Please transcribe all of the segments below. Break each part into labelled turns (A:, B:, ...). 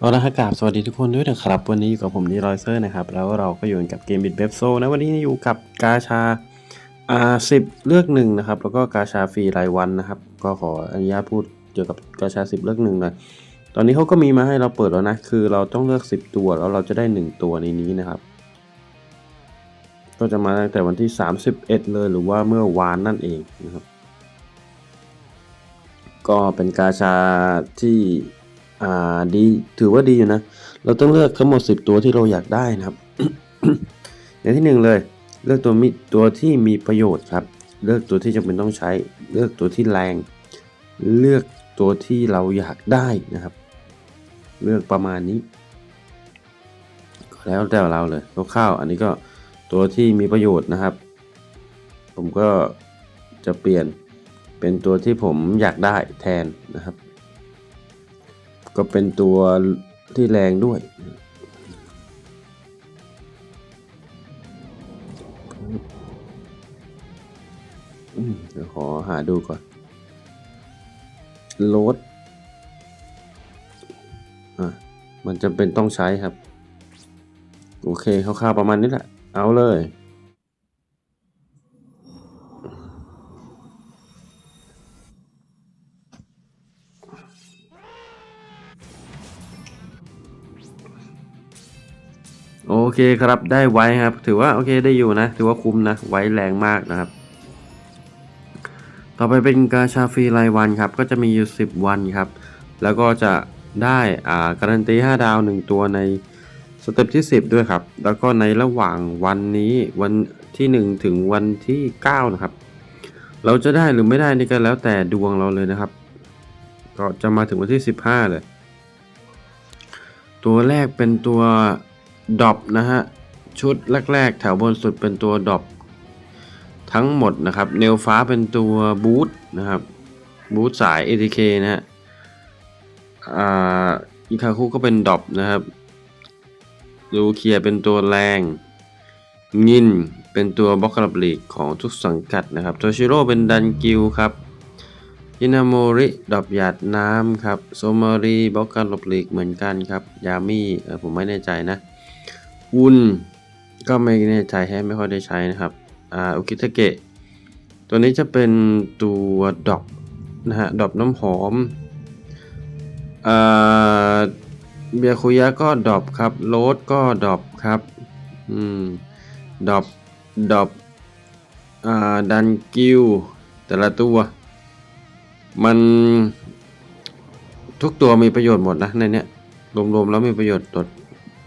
A: เอาละครับกาบสวัสดีทุกคนด้วยนะครับ วันนี้อยู่กับผมดีรอยเซอร์นะครับ แล้วเราก็อยู่กับเกมบิดเบฟโซนะวันนี้อยู่กับกาชาอ่าสิบเลือกหนึ่งนะครับ แล้วก็กาชาฟรีรายวันนะครับ ก็ขออนุญาตพูดเกี่ยวกับกาชาสิบเลือกหนึ่งหน่อยตอนนี้เขาก็มีมาให้เราเปิดแล้วนะ คือเราต้องเลือก 10 ตัวแล้วเราจะได้ 1 ตัวในนี้นะครับ ก็จะมาตั้งแต่วันที่ 31 เลยหรือว่าเมื่อวานนั่นเองนะครับ ก็เป็นกาชาที่ อ่าดีถือว่าดีอยู่นะ เราต้องเลือกทั้งหมด 10 ตัวที่เราอยากได้นะครับ อย่างที่หนึ่งเลย เลือกตัวมีตัวที่มีประโยชน์ครับ เลือกตัวที่จำเป็นต้องใช้ เลือกตัวที่แรง เลือกตัวที่เราอยากได้นะครับ เลือกประมาณนี้ก็แล้วแต่เราเลยคร่าวๆอันนี้ก็ตัวที่มีประโยชน์นะครับ ผมก็จะเปลี่ยนเป็นตัวที่ผมอยากได้แทนนะครับ ก็เป็นตัวที่แรงด้วย เดี๋ยวขอหาดูก่อนโหลดอะ มันจำเป็นต้องใช้ครับ โอเคคร่าวๆประมาณนี้แหละ เอาเลย โอเคครับได้ไว้ครับ ถือว่าโอเคได้อยู่นะ ถือว่าคุ้มนะ ไว้แรงมากนะครับ ต่อไปเป็นกาชาฟรีรายวันครับ ก็จะมีอยู่10 วันครับ แล้วก็จะได้อ่าการันตี 5 ดาว 1 ตัวในสเต็ปที่ 10 ด้วยครับ แล้วก็ในระหว่างวันนี้วันที่ 1 ถึงวันที่ 9 นะครับ เราจะได้หรือไม่ได้นี่ก็แล้วแต่ดวงเราเลยนะครับ ก็จะมาถึงวันที่ 15 เลย ตัวแรกเป็นตัว ดอปนะฮะ ชุดแรก ๆ แถวบนสุดเป็นตัวดอปทั้งหมดนะครับเนลฟ้าเป็นตัวบูทนะครับบูทสาย ATK นะฮะอ่าอิคาคุก็เป็นดอปนะครับลูเคียเป็นตัวแรงงินเป็นตัวบล็อกกระบลีกของทุกสังกัดนะครับโทชิโร่เป็นดันกิลครับอินาโมริดอบหยาดน้ำครับ โซมารีบล็อกการหลบหลีกเหมือนกันครับ ยามี่เออผมไม่แน่ใจนะ อุนก็ไม่แน่ใจแฮะไม่ค่อยได้ใช้นะครับอ่าอุกิทาเกะตัวนี้จะเป็นตัวดอกนะฮะดอกน้ำหอมอ่าเบียคุยะก็ดอปครับ โรสก็ดอปครับ อืม ดอปดอปอ่า ดันกิว แต่ละตัว มันทุกตัวมีประโยชน์หมดนะในเนี้ย รวมๆแล้วมีประโยชน์ตด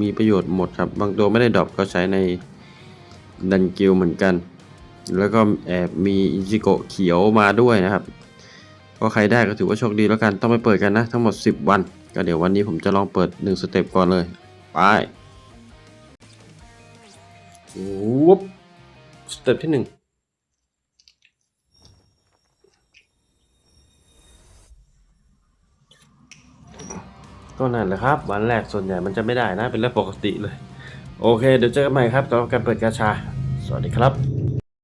A: มีประโยชน์หมดครับ บางตัวไม่ได้ดรอปก็ใช้ในดันกิลเหมือนกัน แล้วก็แอบมีอิจิโกะเขียวมาด้วยนะครับ ก็ใครได้ก็ถือว่าโชคดีแล้วกันต้องไปเปิดกันนะ ทั้งหมด 10 วัน ก็เดี๋ยววันนี้ผมจะลองเปิด 1 สเต็ปก่อนเลย ไปวุบสเต็ปที่ 1 ก็นั่นแหละครับ วันแรกส่วนใหญ่มันจะไม่ได้นะ เป็นเรื่องปกติเลย โอเค เดี๋ยวเจอกันใหม่ครับสำหรับการเปิดกาชา สวัสดีครับ